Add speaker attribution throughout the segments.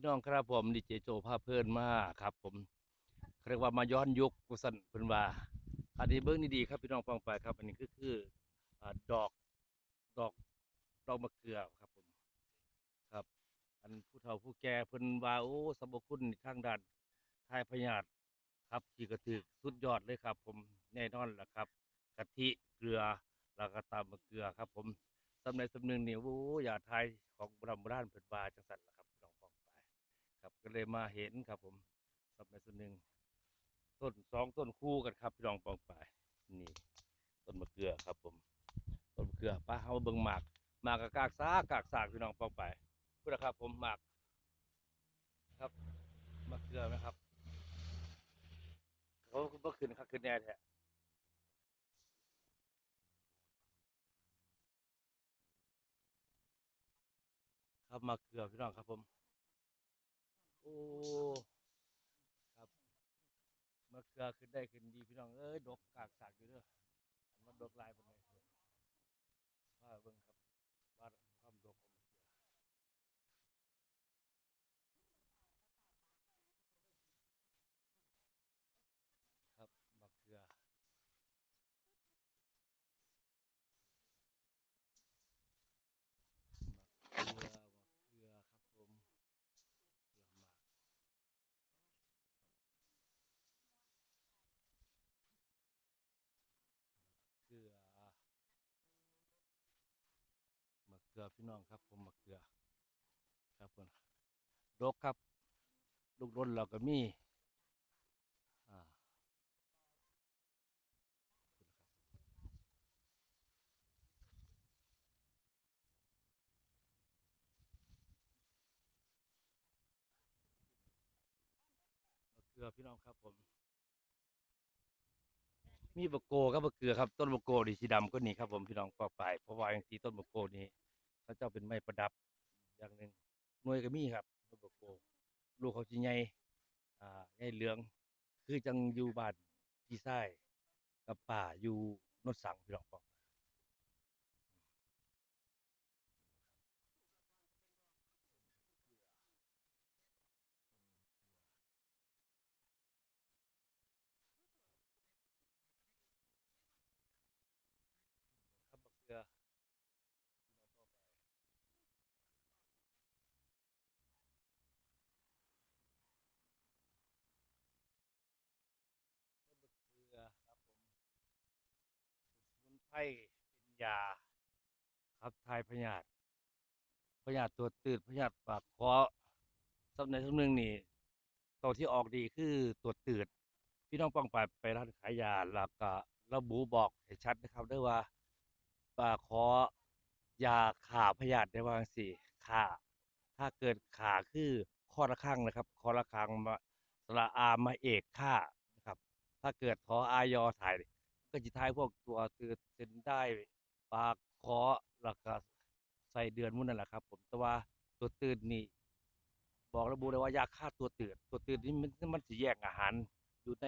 Speaker 1: พี่น้องครับผมดีเจโจภาพเพลินมากครับ ผมเรียกว่ามาย้อนยุคกุสันเพิ่นว่าอันนี้เบิ้งดีๆครับพี่น้องฟังไปครับ อันนี้ก็คืออดอกดอกดอกมะเขือครับผมครับ อันผู้เฒ่าผู้แก่เพิ่นว่าโอ้สรรพคุณทางด้านทายพยาธิครับขี่กระถือสุดยอดเลยครับ ผมแน่นอนแหละครับกะทิเกลือแล้วก็ตามมะเกลือครับ ผมสำในสำนึงเนี่โอ้อย่าทายของบราณโบราณเพิ่นว่าจังซั่นละ ครับก็เลยมาเห็นครับผมสับในส่วนหนึ่งต้นสองต้นคู่กันครับพี่น้องปองไปายนี่ต้นมะเขือครับผมต้นมะเขือป้าเฮาเบิ่งหมากหมากกับกากซากกากซากพี่น้องปองไปายพูดนะครับผมหมากครับมะเขือนะครับเขาเมื่อคืนครับคืนแน่แท้ครับมะเขือพี่น้องครับผม อ้ครับมะเขือขึ้นได้ขึ้นดีพี่น้องเอ้ยดกกากสากอยู่เด้อมาดกลายปานไงว่าเบิ่งครับว่าความดกของมะเขือครับมะเขือมะเขือมะเขือครับผมเขือหมากเขือมะเขือพี่น้องครับ ผมมะเขือ ครับผมดกครับ ลูกดนเราก็มีอ่ามะเขือพี่น้องครับผม มีบะโกครับบะเกลือครับ ต้นบะโกนี่สีดำก็นี่ครับผมพี่น้องปอกไปเพราะว่าอย่างที่ต้นบะโกนี่ เขาเจ้าเป็นไม้ประดับอย่างหนึ่งหน่วยก็มีครับต้นบะโกลูกเขาจีใหญ่อ่าใหญ่เหลือง คือจังอยู่บ้านพี่ชายกับป่าอยู่โนดสังพี่น้องปอครับบะเกลือเกลือครับผม สมุนไพรเป็นยาครับทายพยาธิพยาธิตัวตืดพยาธิปากคอสำในสำนึงนี่ตัวที่ออกดีคือตัวตืดพี่น้องป้องไปไปร้านขายยาแล้วก็ระบุบอกให้ชัดนะครับด้วยว่าปาขอยาขาพยาธิได้ว่างสี่ขาถ้าเกิดขาคือข้อละข้างนะครับข้อละข้างมาสระอามาเอกค่านะครับ ถ้าเกิดทออายอถ่าย ก็จะทายพวกตัวตืดเส้นได้ปากคอแล้วก็ใส่เดือนมุ่นนั่นแหละครับ ผมแต่ว่าตัวตืดนี่บอกระบุเลยว่ายาฆ่าตัวตืดตัวตืดนี่มันมันสิแยกอาหารอยู่ใน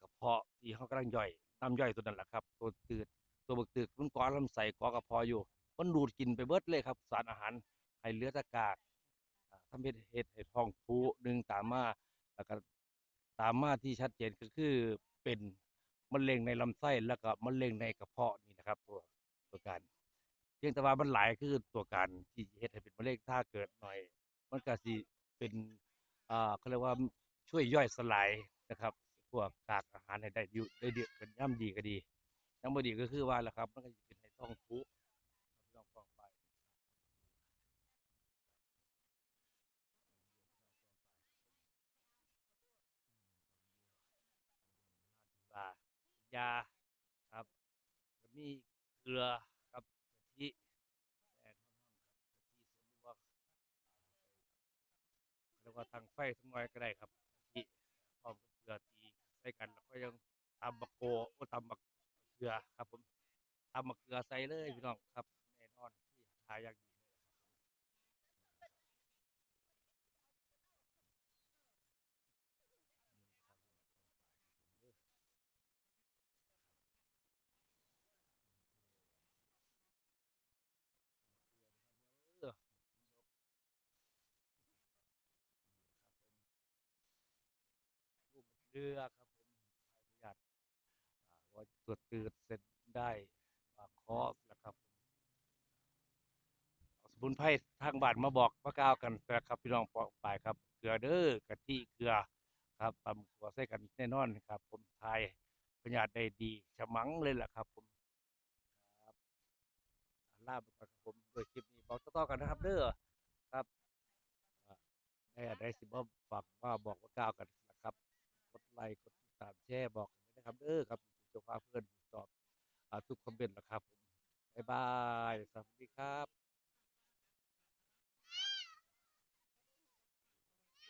Speaker 1: กระเพาะที่เขากำลังย่อยน้ำย่อยตัวนั้นแหละครับ ตัวตืดตัวบักตืดมันเกาะลำไส้กาะกระเพาะอยู่มันดูดกินไปเบิดเลยครับ สารอาหารให้เลือแตะกากอ่าทำให้เห็ดให้ท้องผูดึงตามมาแล้วก็ตามมาที่ชัดเจนก็คือเป็น มะเร็งในลำไส้แล้วก็มะเร็งในกระเพาะนี่นะครับ ตัวตัวการเพียงแต่ว่ามันหลายคือตัวการที่เฮ็ดให้เป็นมะเร็งถ้าเกิดหน่อย มันก็สิเป็นอ่าเขาเรียกว่าช่วยย่อยสลายนะครับพวกกากอาหารให้ได้อยู่ได้ดีเป็นย่ำดีก็ดีย่ำบ่ดีก็คือว่าแหละครับ มันก็จะเป็นให้ท้องผูกต้องฟองไปว่า ยาครับก็มีเกลือครับกะทิแอนห้อนๆครับกะทิสมมติว่าเรียกว่าตั้งไฟสักหน่อยก็ได้ครับกะทิพร้อมกับเกลือตีใส่กันแล้วก็ยังตำบักโกโอ้ตำบักเกลือครับผมตำบักเกลือใส่เลยพี่น้องครับแน่นอนที่ทายอย่างดี รือครับผมทายพยาธิอ่าว่าตรวจตืดเสร็จได้ปากคอนะครับเอาสมุนไพรทางบ้านมาบอกมากล่าวกันนะครับพี่น้องปองปายครับเกลือเด้อกะทิเกลือครับตำขัวใส่กันแน่นอนครับ ผมทายพยาธิได้ดีฉมังเลยล่ะครับ ผมครับลาไปก่อนครับผมด้วยคลิปนี้บอกต่อๆกันนะครับเด้อครับอ่ได้อะไรสิบ่ฝากว่าบอกว่ากล่าวกัน ดไลค์กดติดตามแชร์บอกกันนะครับเด้อครับจะพาเพื่อนตอบอทุกคอมเมนต์นะครับผมบ๊ายบายสวัสดีครับ